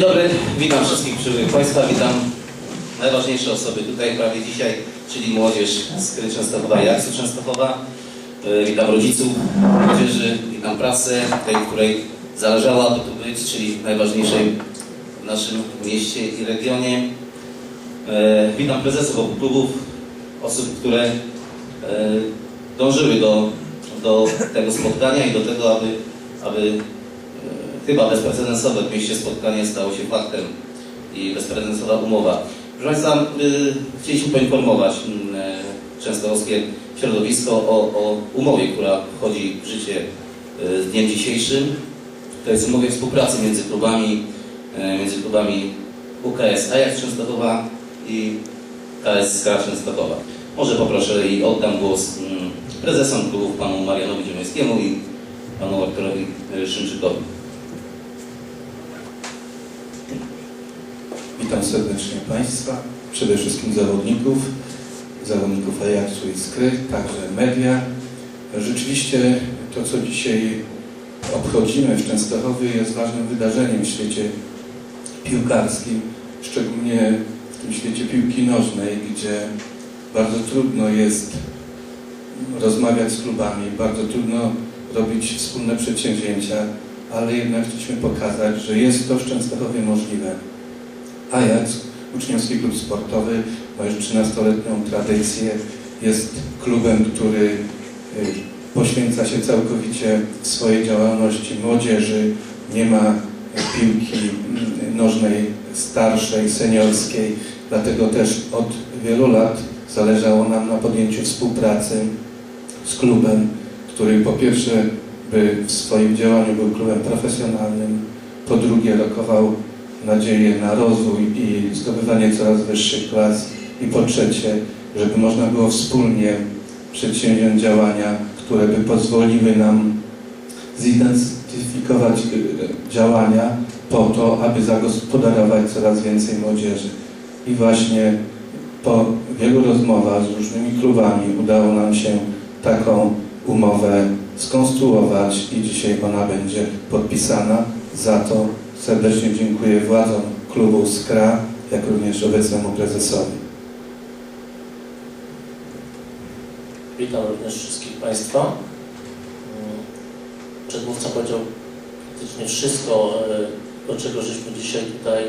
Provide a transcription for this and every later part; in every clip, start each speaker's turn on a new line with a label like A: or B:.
A: Dzień dobry, witam wszystkich przybyłych Państwa, witam najważniejsze osoby tutaj prawie dzisiaj, czyli młodzież z Częstochowa i Akcji Częstochowa. E, Witam rodziców młodzieży, witam prasę, tej, której zależało, aby tu być, czyli najważniejszej w naszym mieście i regionie. E, Witam prezesów obu klubów, osób, które e, dążyły do, do tego spotkania i do tego, aby, aby chyba bezprecedensowe w mieście spotkanie stało się faktem i bezprecedensowa umowa. Proszę Państwa, y, chcieliśmy poinformować y, częstochowskie środowisko o, o umowie, która wchodzi w życie y, z dniem dzisiejszym. To jest umowa współpracy między klubami, y, między klubami UKS Ajax Częstochowa i KS Skra Częstochowa. Może poproszę i oddam głos mm, prezesom klubów panu Marianowi Dziemońskiemu i panu Arturowi y, Szymczykowi.
B: Witam serdecznie Państwa, przede wszystkim zawodników, zawodników Ajaxu i Skry, także media. Rzeczywiście to, co dzisiaj obchodzimy w Częstochowie jest ważnym wydarzeniem w świecie piłkarskim, szczególnie w tym świecie piłki nożnej, gdzie bardzo trudno jest rozmawiać z klubami, bardzo trudno robić wspólne przedsięwzięcia, ale jednak chcieliśmy pokazać, że jest to w Częstochowie możliwe. Ajax, uczniowski klub sportowy, ma już 13-letnią tradycję. Jest klubem, który y, poświęca się całkowicie swojej działalności młodzieży. Nie ma piłki mm, nożnej starszej, seniorskiej. Dlatego też od wielu lat zależało nam na podjęciu współpracy z klubem, który po pierwsze by w swoim działaniu był klubem profesjonalnym, po drugie rokował nadzieję na rozwój i zdobywanie coraz wyższych klas i po trzecie, żeby można było wspólnie przedsięwziąć działania, które by pozwoliły nam zidentyfikować y, działania po to, aby zagospodarować coraz więcej młodzieży. I właśnie po wielu rozmowach z różnymi klubami udało nam się taką umowę skonstruować i dzisiaj ona będzie podpisana. Za to serdecznie dziękuję władzom klubu Skra, jak również obecnemu prezesowi.
C: Witam również wszystkich Państwa. Mm, Przedmówca powiedział praktycznie wszystko, e, do czego żeśmy dzisiaj tutaj,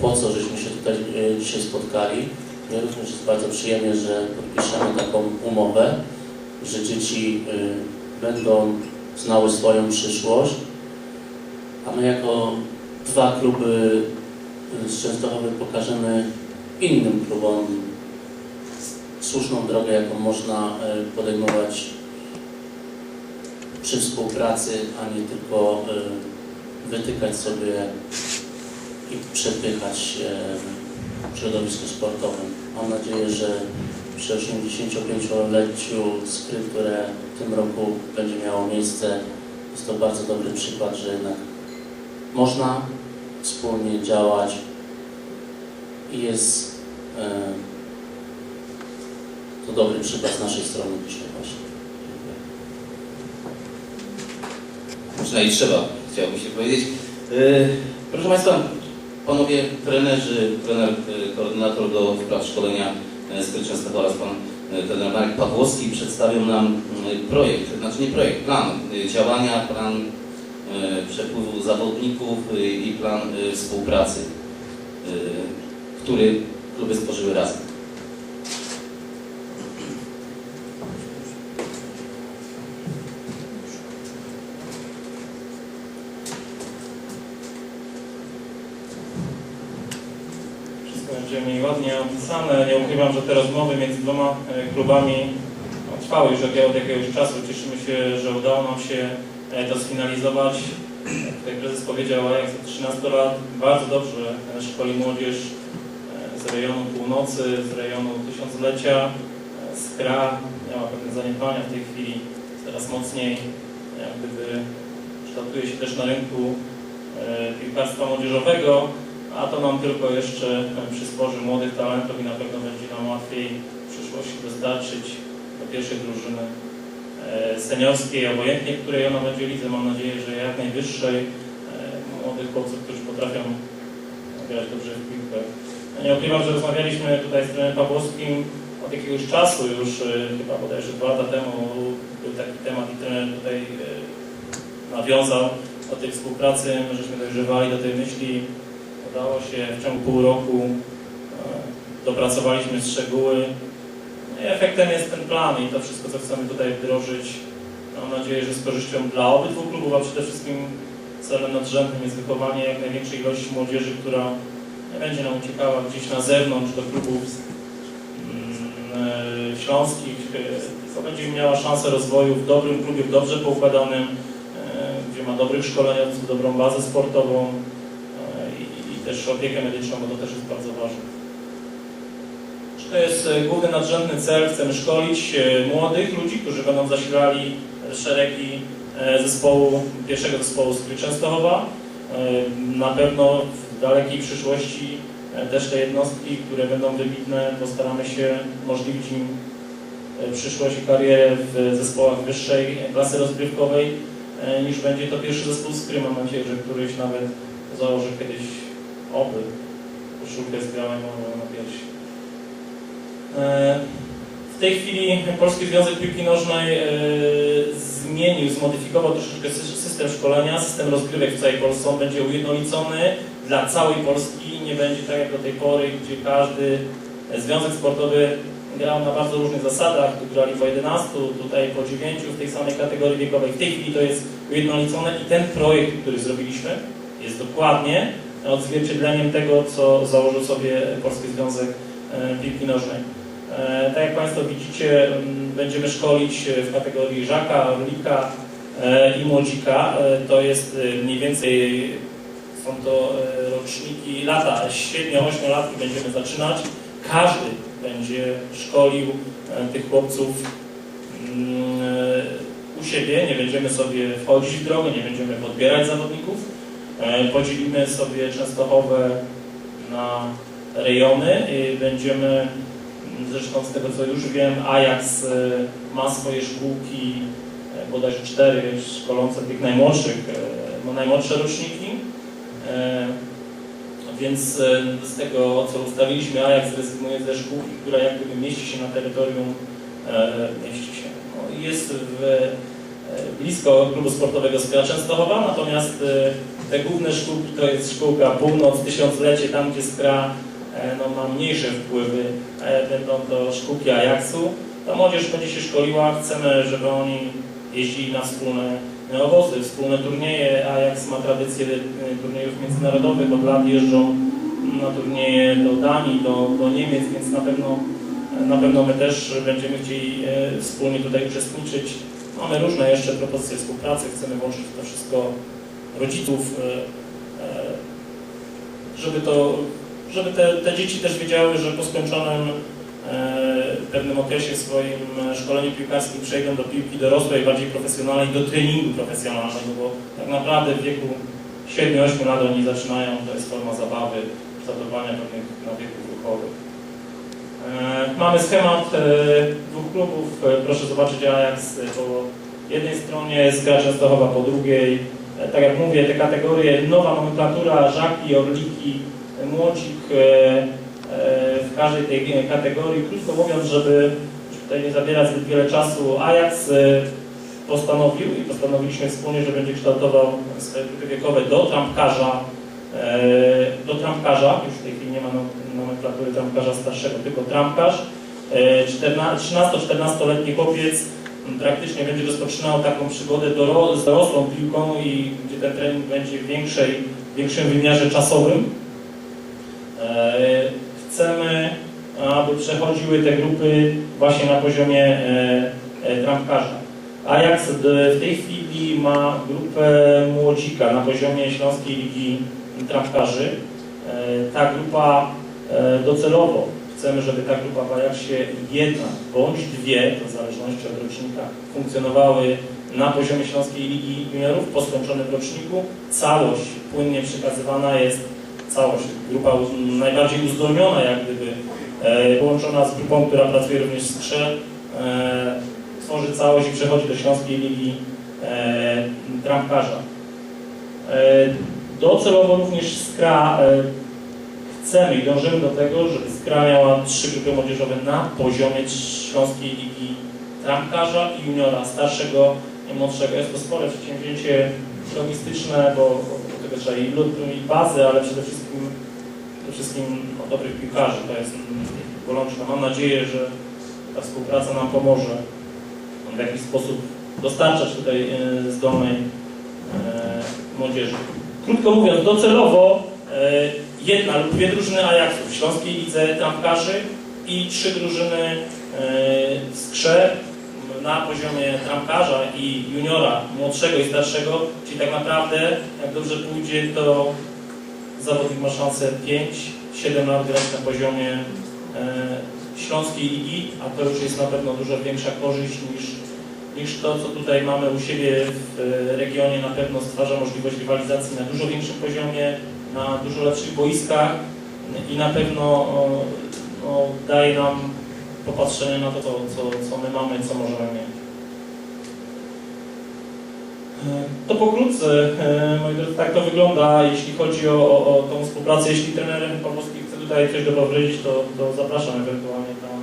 C: po co żeśmy się tutaj e, dzisiaj spotkali. Mnie również jest bardzo przyjemnie, że podpiszemy taką umowę, że dzieci e, będą znały swoją przyszłość, my jako dwa kluby z Częstochowy pokażemy innym klubom słuszną drogę, jaką można e, podejmować przy współpracy, a nie tylko e, wytykać sobie i przepychać się w środowisku sportowym. Mam nadzieję, że przy 85-leciu skry, które w tym roku będzie miało miejsce, jest to bardzo dobry przykład, że jednak można wspólnie działać i jest e, to dobry przykład z naszej strony dzisiaj właśnie. Dziękuję.
A: Przynajmniej trzeba, chciałbym się powiedzieć. Yy, Proszę Państwa, panowie trenerzy, trener, yy, koordynator do spraw szkolenia Częstochowa oraz pan trener Marek Pawłowski przedstawią nam projekt, znaczy nie projekt, plan działania, plan przepływu zawodników yy, i plan yy, współpracy, który kluby stworzyły razem.
D: Wszystko będzie mi ładnie opisane. Nie ukrywam, że te rozmowy między dwoma e, klubami no, trwały już od jakiegoś czasu. Cieszymy się, że udało nam się e, to sfinalizować. Jak tutaj prezes powiedział, Ajax od 13 lat bardzo dobrze e, szkoli młodzież e, z rejonu północy, z rejonu tysiąclecia, e, z Kra. Miała pewne zaniedbania w tej chwili, coraz mocniej jak gdyby kształtuje się też na rynku e, piłkarstwa młodzieżowego a to nam tylko jeszcze e, przysporzy młodych talentów i na pewno będzie nam łatwiej w przyszłości dostarczyć do pierwszej drużyny e, seniorskiej, obojętnie której ona będzie lidze, mam nadzieję, że jak najwyższej e, młodych chłopców, którzy potrafią grać dobrze w piłkę. Nie ukrywam, że rozmawialiśmy tutaj z trenerem Pawłowskim od jakiegoś czasu już, e, chyba bodajże dwa lata temu był taki temat i trener tutaj e, nawiązał do tej współpracy, my żeśmy dojrzewali do tej myśli. Udało się w ciągu pół roku, e, dopracowaliśmy szczegóły. I efektem jest ten plan i to wszystko, co chcemy tutaj wdrożyć. Mam nadzieję, że z korzyścią dla obydwu klubów, a przede wszystkim celem nadrzędnym jest wychowanie jak największej ilości młodzieży, która nie będzie nam uciekała gdzieś na zewnątrz do klubów mm, e, śląskich, tylko będzie miała szansę rozwoju w dobrym klubie, w dobrze poukładanym, e, gdzie ma dobrych szkoleniowców, dobrą bazę sportową e, i też opiekę medyczną, bo to też jest bardzo ważne. To jest e, główny nadrzędny cel. Chcemy szkolić e, młodych ludzi, którzy będą zasilali e, szeregi zespołu, pierwszego zespołu z Gry Częstochowa. Na pewno w dalekiej przyszłości też te jednostki, które będą wybitne, postaramy się umożliwić im przyszłość i karierę w zespołach wyższej klasy rozgrywkowej, niż będzie to pierwszy zespół z Gry. Mam nadzieję, że któryś nawet założy kiedyś oby koszulkę z na piersi. W tej chwili Polski Związek Piłki Nożnej e, zmienił, zmodyfikował troszeczkę sy- system szkolenia, system rozgrywek w całej Polsce. On będzie ujednolicony dla całej Polski. Nie będzie tak jak do tej pory, gdzie każdy związek sportowy grał na bardzo różnych zasadach. Tu grali po 11, tutaj po 9 w tej samej kategorii wiekowej. W tej chwili to jest ujednolicone i ten projekt, który zrobiliśmy, jest dokładnie odzwierciedleniem tego, co założył sobie Polski Związek e, Piłki Nożnej. E, Tak jak Państwo widzicie, m, będziemy szkolić w kategorii Żaka, Orlika e, i Młodzika. E, To jest e, mniej więcej, są to e, roczniki, lata, średnio 8-latki będziemy zaczynać. Każdy będzie szkolił e, tych chłopców mm, e, u siebie, nie będziemy sobie wchodzić w drogę, nie będziemy podbierać zawodników. E, Podzielimy sobie Częstochowę na rejony i będziemy Zresztą z tego co już wiem, Ajax e, ma swoje szkółki, e, bodajże cztery szkolące tych najmłodszych, e, ma najmłodsze roczniki. Więc z tego co ustaliliśmy, Ajax rezygnuje ze szkółki, która jak gdyby mieści się na terytorium, mieści się, no, jest w, blisko klubu sportowego Skra Częstochowa, natomiast te główne szkółki to jest szkółka Północ, Tysiąclecie, tam gdzie Skra no, ma mniejsze wpływy, e, będą to szkółki Ajaxu. Ta młodzież będzie się szkoliła, chcemy, żeby oni jeździli na wspólne e, obozy, wspólne turnieje. Ajax ma tradycję e, turniejów międzynarodowych, od lat jeżdżą na turnieje do Danii, do, do Niemiec, więc na pewno, na pewno my też będziemy chcieli e, wspólnie tutaj uczestniczyć. Mamy różne jeszcze propozycje współpracy, chcemy włączyć to wszystko rodziców, e, e, żeby to żeby te, te dzieci też wiedziały, że po skończonym e, pewnym okresie swoim e, szkoleniu piłkarskim przejdą do piłki dorosłej, bardziej profesjonalnej, do treningu profesjonalnego, bo tak naprawdę w wieku 7-8 lat oni zaczynają, to jest forma zabawy, zadawania pewnych nawyków ruchowych. E, mamy schemat dwóch klubów, proszę zobaczyć Ajax po jednej stronie, Skra Częstochowa po drugiej. Tak jak mówię, te kategorie, nowa nomenklatura, Żaki, Orliki, młodzik e, e, w każdej tej kategorii. Krótko mówiąc, żeby tutaj nie zabierać zbyt wiele czasu, Ajax e, postanowił i postanowiliśmy wspólnie, że będzie kształtował swoje grupy wiekowe do trampkarza, do trampkarza, już w tej chwili nie ma nom- nomenklatury trampkarza starszego, tylko trampkarz. E, 13-14-letni chłopiec praktycznie będzie rozpoczynał taką przygodę z dorosłą piłką i gdzie ten trening będzie w większej, większym wymiarze czasowym. E, Chcemy, aby przechodziły te grupy właśnie na poziomie e, e, trampkarza. Ajax w tej chwili ma grupę młodzika na poziomie Śląskiej Ligi Trampkarzy. Ta grupa docelowo chcemy, żeby ta grupa w Ajaxie jedna bądź dwie, to w zależności od rocznika, funkcjonowały na poziomie Śląskiej Ligi Juniorów po skończonym roczniku. Całość płynnie przekazywana jest całość, grupa najbardziej uzdolniona jak gdyby, e, połączona z grupą, która pracuje również w Skrze, e, tworzy całość i przechodzi do Śląskiej Ligi Trampkarza. E, docelowo również Skra chcemy i dążymy do tego, żeby Skra miała trzy grupy młodzieżowe na poziomie Śląskiej Ligi Trampkarza i juniora starszego i młodszego. Jest to spore przedsięwzięcie logistyczne, bo trzeba i lud, i bazy, ale przede wszystkim, przede wszystkim no, dobrych piłkarzy. To jest bolączka. Mam nadzieję, że ta współpraca nam pomoże w jakiś sposób dostarczać tutaj e, zdolnej e, młodzieży. Krótko mówiąc, docelowo e, jedna lub dwie drużyny Ajaxu w Śląskiej Lidze Trampkarzy i trzy drużyny w Skrze na poziomie trampkarza i juniora, młodszego i starszego, czyli tak naprawdę, jak dobrze pójdzie, to zawodnik ma szansę 5-7 lat grać na poziomie e, Śląskiej Ligi, a to już jest na pewno dużo większa korzyść niż, niż to, co tutaj mamy u siebie w e, regionie. Na pewno stwarza możliwość rywalizacji na dużo większym poziomie, na dużo lepszych boiskach i na pewno o, no, daje nam popatrzenie na to, co, co, my mamy, co możemy mieć. E, To pokrótce, e, moi drodzy, tak to wygląda, jeśli chodzi o, o, o tą współpracę. Jeśli trener Pawłowski chce tutaj coś dopowiedzieć, to, to zapraszam ewentualnie tam